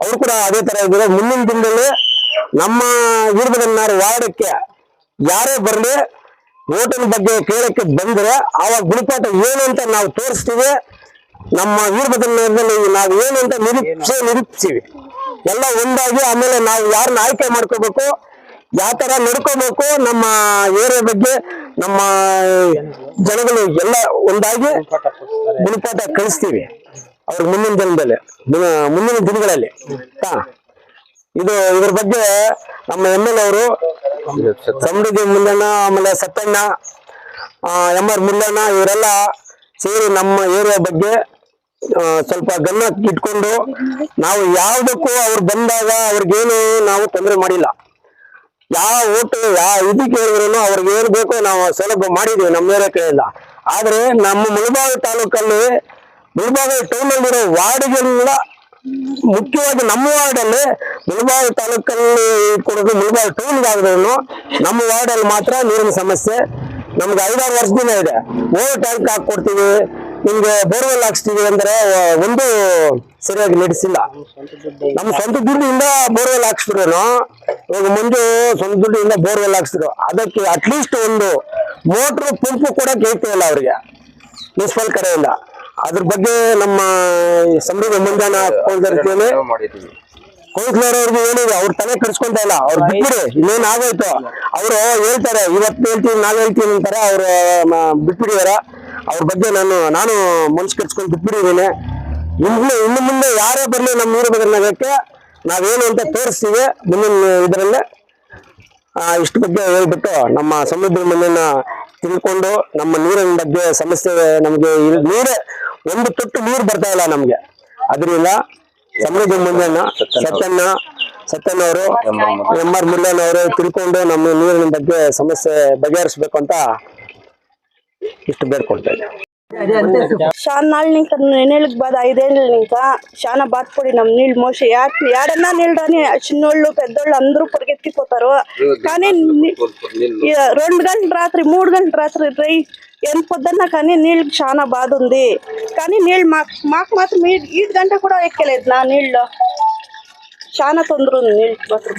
ಅವ್ರು ಕೂಡ ಅದೇ ತರ ಇದ್ದಾರೆ. ಮುಂದಿನ ದಿನದಲ್ಲಿ ನಮ್ಮ ವೀರಭದ್ರನಾರ್ ವಾರ್ಡಕ್ಕೆ ಯಾರೇ ಬರಲಿ ಓಟಿನ ಬಗ್ಗೆ ಕೇಳಕ್ಕೆ ಬಂದ್ರೆ ಆವಾಗ ಗುಣಪಾಠ ಏನು ಅಂತ ನಾವು ತೋರಿಸ್ತೀವಿ. ನಮ್ಮ ವೀರಭದ್ರನಾರದಲ್ಲಿ ನಾವು ಏನು ಅಂತ ನಿರೀಕ್ಷೆ ನಿರೀಕ್ಷಿವಿ ಎಲ್ಲ ಒಂದಾಗಿ ಆಮೇಲೆ ನಾವು ಯಾರನ್ನ ಆಯ್ಕೆ ಮಾಡ್ಕೋಬೇಕು ಯಾವ ತರ ನಡ್ಕೋಬೇಕು ನಮ್ಮ ಏರಿಯಾ ಬಗ್ಗೆ ನಮ್ಮ ಜನಗಳು ಎಲ್ಲ ಒಂದಾಗಿ ಗುಣಪಾಠ ಕಳಿಸ್ತೀವಿ ಅವ್ರ ಮುಂದಿನ ದಿನದಲ್ಲಿ, ದಿನ- ಮುಂದಿನ ದಿನಗಳಲ್ಲಿ. ಇದು ಇದ್ರ ಬಗ್ಗೆ ನಮ್ಮ ಎಂ ಎಲ್ ಅವರು ಸಮೃದ್ಧಿ ಮುಲ್ಲಣ್ಣ, ಆಮೇಲೆ ಸತ್ತಣ್ಣ ಎಂ ಆರ್ ಮುಲ್ಲಣ್ಣ ಇವರೆಲ್ಲ ಸೇರಿ ನಮ್ಮ ಏರಿಯಾ ಬಗ್ಗೆ ಸ್ವಲ್ಪ ಗಮನ ಇಟ್ಕೊಂಡು ನಾವು ಯಾವುದಕ್ಕೂ ಅವ್ರು ಬಂದಾಗ ಅವ್ರಿಗೇನು ನಾವು ತೊಂದರೆ ಮಾಡಿಲ್ಲ ಯಾವ ಊಟ, ಯಾವ ಇದು ಕೇಳಿದ್ರು ಅವ್ರಿಗೆ ಏನ್ ಬೇಕೋ ನಾವು ಸೌಲಭ್ಯ ಮಾಡಿದೀವಿ, ನಮ್ಮ ಏರಿಯಾ ಕಡೆಯಿಂದ ಆದ್ರೆ ನಮ್ಮ ಮುಳಬಾವಿ ತಾಲೂಕಲ್ಲಿ, ಮುಳಬಾವಿ ಟೌನ್ ಅಲ್ಲಿರೋ ವಾರ್ಡ್ಗೆಲ್ಲ ಮುಖ್ಯವಾಗಿ ನಮ್ಮ ವಾರ್ಡಲ್ಲಿ, ಮುಳಬಾವಿ ತಾಲೂಕಲ್ಲಿ ಕೊಡೋದು ಮುಳಬಾವಿ ಟೌನ್ ಆದ್ರೂ ನಮ್ಮ ವಾರ್ಡಲ್ಲಿ ಮಾತ್ರ ನೀರಿನ ಸಮಸ್ಯೆ. ನಮ್ಗೆ ಐದಾರು ವರ್ಷದಿಂದ ಇದೆ. ಓವರ್ ಟ್ಯಾಂಕ್ ಹಾಕೊಡ್ತೀವಿ ನಿಮ್ಗೆ ಬೋರ್ವೆಲ್ ಹಾಕ್ಸ್ತೀವಿ ಅಂದ್ರೆ ಒಂದು ಸರಿಯಾಗಿ ನಡೆಸಿಲ್ಲ. ನಮ್ಮ ಸ್ವಂತ ದುಡ್ಡಿಂದ ಬೋರ್ವೆಲ್ ಹಾಕ್ಸಿದ್ರು ಇವಾಗ ಮುಂದೆ ಸ್ವಂತ ದುಡ್ಡಿಂದ ಬೋರ್ವೆಲ್ ಹಾಕ್ಸಿದ್ರು. ಅದಕ್ಕೆ ಅಟ್ಲೀಸ್ಟ್ ಒಂದು ಮೋಟ್ರ್ ಪಂಪ್ ಕೂಡ ಕೇಳ್ತಾ ಇಲ್ಲ ಅವ್ರಿಗೆ. ಮುನ್ಸಿಪಲ್ ಕಡೆಯಿಂದ. ಅದ್ರ ಬಗ್ಗೆ ನಮ್ಮ ಸಮೃದ್ಧ ಮುಂಜಾನೆ ಕೌನ್ಸಿಲರ್ಗೆ ಕೌನ್ಸಿಲರ್ ಅವ್ರಿಗೆ ಹೇಳಿದ್ರು ಅವ್ರ ತಲೆ ಕೆಡಿಸ್ಕೊಂತ ಇಲ್ಲ. ಅವ್ರು ಬಿಟ್ಬಿಡಿ, ಇನ್ನೇನ್ ಆಗೋಯ್ತು. ಅವರು ಹೇಳ್ತಾರೆ ಇವತ್ತು ಹೇಳ್ತೀನಿ, ನಾಳೆ ಹೇಳ್ತೀನಿ ಅಂತಾರೆ. ಅವ್ರು ಬಿಟ್ಬಿಡಿದಾರ ಅವ್ರ ಬಗ್ಗೆ ನಾನು ನಾನು ಮನ್ಸು ಕಟ್ಸ್ಕೊಂಡು ಬಿಟ್ಬಿಟ್ಟಿದ್ದೀನಿ. ಇನ್ನು ಇನ್ನು ಮುಂದೆ ಯಾರೇ ಬರಲಿ ನಮ್ಮ ನೀರು ನಾವು ನಾವೇನು ಅಂತ ತೋರಿಸ್ತೀವಿ ಮುಂದಿನ ಇದರಲ್ಲೇ. ಇಷ್ಟು ಬಗ್ಗೆ ಹೇಳ್ಬಿಟ್ಟು ನಮ್ಮ ಸಮುದ್ರ ಮಣ್ಣಿನ ತಿಳ್ಕೊಂಡು ನಮ್ಮ ನೀರಿನ ಬಗ್ಗೆ ಸಮಸ್ಯೆ ನಮಗೆ ನೀರೇ ಒಂದು ತೊಟ್ಟು ನೀರು ಬರ್ತಾ ಇಲ್ಲ ನಮಗೆ. ಅದರಿಂದ ಸಮೃದ್ಧಿ ಮುಂದೆನ ಸತ್ತನ್ನ ಅವರು ಎಂ ಆರ್ ಅವರು ತಿಳ್ಕೊಂಡು ನಮ್ಮ ನೀರಿನ ಬಗ್ಗೆ ಸಮಸ್ಯೆ ಬಗೆಹರಿಸ್ಬೇಕು ಅಂತ ಇಷ್ಟು ಬೇಡ್ಕೊಳ್ತಾ చాలా నాళ్ళు ఇంకా నెలకి బాధ ఐదేళ్ళు ఇంకా చాలా బాధపడి నమ్మ నీళ్ళు మోసి యా- ఏడన్నా నీళ్ళు రాని చిన్నోళ్ళు పెద్దోళ్ళు అందరూ పరిగెత్తిపోతారు. కానీ రెండు గంటల రాత్రి మూడు గంటల రాత్రి రై ఎంత పొద్దున్నా కానీ నీళ్ళకి చాలా బాధ ఉంది. కానీ నీళ్ళు మాకు మాకు మాత్రం ఈ ఈ గంట కూడా ఎక్కలేదు నా నీళ్ళు. చాలా తొందర ఉంది నీళ్ళు మాత్రం.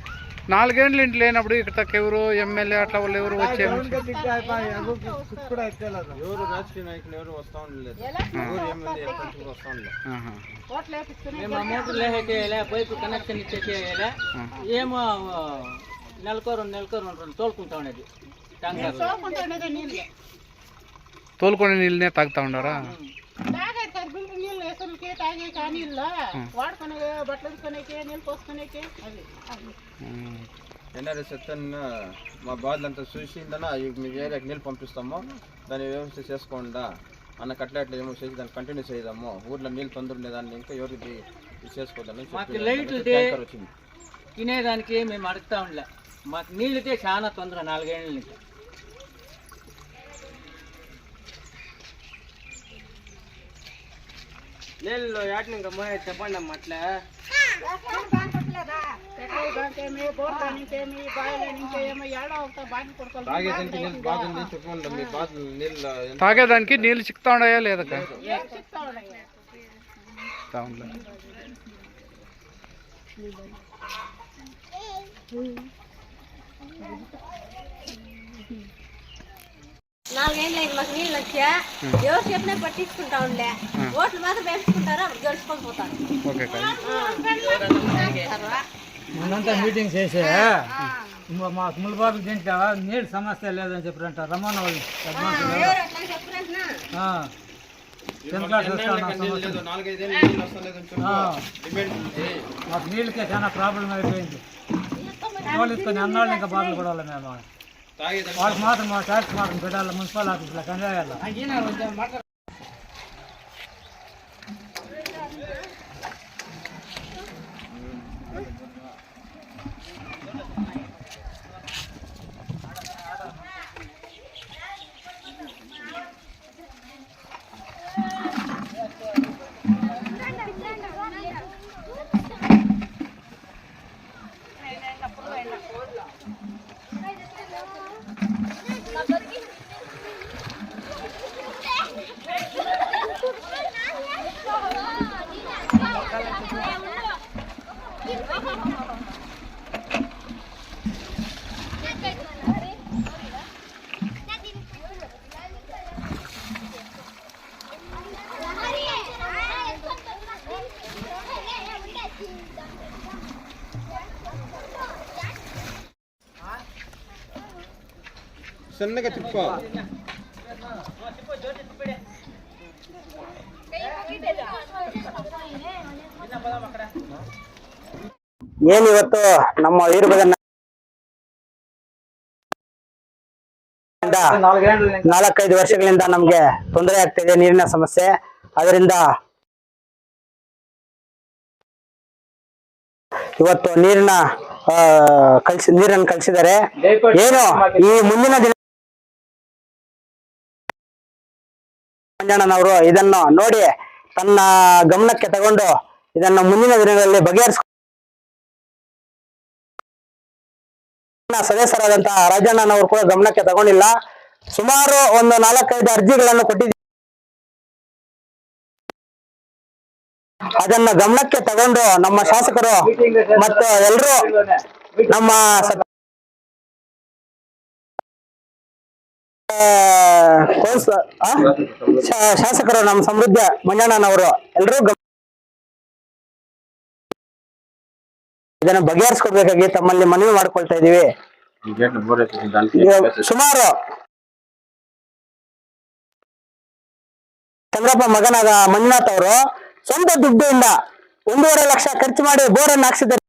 నాలుగేండ్లు ఇంటి లేనప్పుడు ఇక్కడ ఎవరు ఎమ్మెల్యే అట్లా వాళ్ళు ఎవరు వచ్చే ఎవరు రాజకీయ నాయకులు ఎవరు వస్తా ఉండలేదు. ఎవరు ఎమ్మెల్యే వస్తా ఉండలేదు. కనెక్షన్ ఇచ్చేసేయలే? ఏమో నెలకో రెండు నెలకో రెండు రెండు తోలుకుంటా ఉండేది. తోలుకొని నీళ్ళనే తాగుతా ఉండారా తాగేది కాదు బిల్లు నీళ్ళు వాడుకునే బట్టలు నీళ్ళు పోసుకునేకి అది. ఎన్ఆర్ఎస్ సత్యన్న మా బాధలంతా చూసిందన? మీ ఏరియాకి నీళ్ళు పంపిస్తాము దాన్ని వ్యవస్థ చేసుకోండా? అన్న కట్లెట్లు ఏమో చేసి దాన్ని కంటిన్యూ చేద్దాము. ఊర్లో నీళ్ళు తొందర ఉండేదాన్ని ఇంకా ఎవరికి లైట్లు ట్యాంకర్ వచ్చింది. తినేదానికి మేము అడుగుతా ఉండలే మాకు నీళ్ళతే చాలా తొందర నాలుగేళ్ళ నుంచి. నీళ్ళు యాటిని ఇంకా చెప్పండి అమ్మ అట్లా పెట్రోల్ దానికేమి బోర్ దానికేమి బాయిల నుంచి ఏమో ఏడో అవుతా బాగా కొడుకోవాలి తాగేదానికి నీళ్ళు బాగుంది చెప్పండి మీ బాధ నీళ్ళు ఎంత తాగేదానికి నీళ్ళు చిక్తా ఉన్నాయా లేదా కా? నాలుగేళ్ళు అయింది మాకు నీళ్ళు వచ్చా. ఎవరు చెప్పినా పట్టించుకుంటా ఉండే. ఓట్లు మాత్రం వేసుకుంటారు? అప్పుడు గడుచుకొని పోతారు. ఓకే మొన్నంతా మీటింగ్ చేసి. మ- మా ములబాబు దీంట్లో నీళ్ళు సమస్య లేదని చెప్పారంట. రమ్మన్న వాళ్ళు. మాకు నీళ్ళకే చాలా ప్రాబ్లం అయిపోయింది. వాళ్ళు ఇసుకొని అన్నాళ్ళు ఇంకా బాధలు పడాలి మేము. వాళ్ళకి మాత్రం మా ట్యాక్స్ మాత్రం పెట్టాలి మున్సిపల్ ఆఫీస్లో కంజాయాలి ಸಣ್ಣಗೆ ತಿಪ್ಪು ಏನಿವತ್ತು ನಮ್ಮ ವೀರಭದ್ರ ನಾಲ್ಕೈದು ವರ್ಷಗಳಿಂದ ನಮ್ಗೆ ತೊಂದರೆ ಆಗ್ತಿದೆ ನೀರಿನ ಸಮಸ್ಯೆ. ಅದರಿಂದ ಇವತ್ತು ನೀರಿನ ಕಲ್ಸಿ ನೀರನ್ನು ಕಲಿಸಿದ್ದಾರೆ ಏನು, ಈ ಮುಂದಿನ ದಿನ ಮಂಜಣ್ಣನವರು ಇದನ್ನು ನೋಡಿ ತನ್ನ ಗಮನಕ್ಕೆ ತಗೊಂಡು ಇದನ್ನು ಮುಂದಿನ ದಿನಗಳಲ್ಲಿ ಬಗೆಹರಿಸ ಸದಸ್ಯರಾದಂತಹ ರಾಜಣ್ಣನವರು ಕೂಡ ಗಮನಕ್ಕೆ ತಗೊಂಡಿಲ್ಲ. ಸುಮಾರು ಒಂದು ನಾಲ್ಕೈದು ಅರ್ಜಿಗಳನ್ನು ಕೊಟ್ಟಿದ್ದೀವಿ ಅದನ್ನ ಗಮನಕ್ಕೆ ತಗೊಂಡು ನಮ್ಮ ಶಾಸಕರು ಮತ್ತು ಎಲ್ಲರೂ ನಮ್ಮ ಶಾಸಕರು ನಮ್ಮ ಸಮೃದ್ಧ ಮಂಜಣ್ಣನವರು ಎಲ್ಲರೂ ಇದನ್ನ ಬಗೆಹರಿಸ್ಕೊಡ್ಬೇಕಾಗಿ ತಮ್ಮಲ್ಲಿ ಮನವಿ ಮಾಡ್ಕೊಳ್ತಾ ಇದೀವಿ ಸುಮಾರು ಚಂದ್ರಪ್ಪ ಮಗನಾದ ಮಂಜುನಾಥ್ ಅವರು ಸ್ವಂತ ದುಡ್ಡಿಂದ ಒಂದೂವರೆ ಲಕ್ಷ ಖರ್ಚು ಮಾಡಿ ಬೋರ್ ಅನ್ನು ಹಾಕ್ಸಿದ್ದಾರೆ.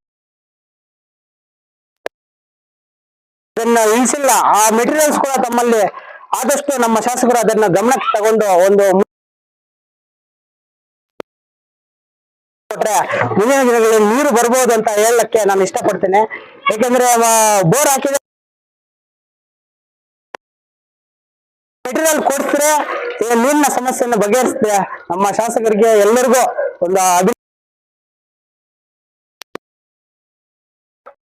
ಇಳಿಸಿಲ್ಲ. ಆ ಮೆಟೀರಿಯಲ್ಸ್ ಕೂಡ ತಮ್ಮಲ್ಲಿ ಆದಷ್ಟು ನಮ್ಮ ಶಾಸಕರು ಅದನ್ನ ಗಮನಕ್ಕೆ ತಗೊಂಡು ಒಂದು ಕೊಟ್ರೆ ಮುಂದಿನ ದಿನಗಳಲ್ಲಿ ನೀರು ಬರ್ಬೋದು ಅಂತ ಹೇಳಕ್ಕೆ ನಾನು ಇಷ್ಟಪಡ್ತೇನೆ. ಯಾಕೆಂದ್ರೆ ಬೋರ್ ಹಾಕಿದ್ರೆ ಮೆಟೀರಿಯಲ್ ಕೊಡ್ಸಿದ್ರೆ ನೀರಿನ ಸಮಸ್ಯೆಯನ್ನು ಬಗೆಹರಿಸಿದ್ರೆ ನಮ್ಮ ಶಾಸಕರಿಗೆ ಎಲ್ಲರಿಗೂ ಒಂದು ಅಭಿ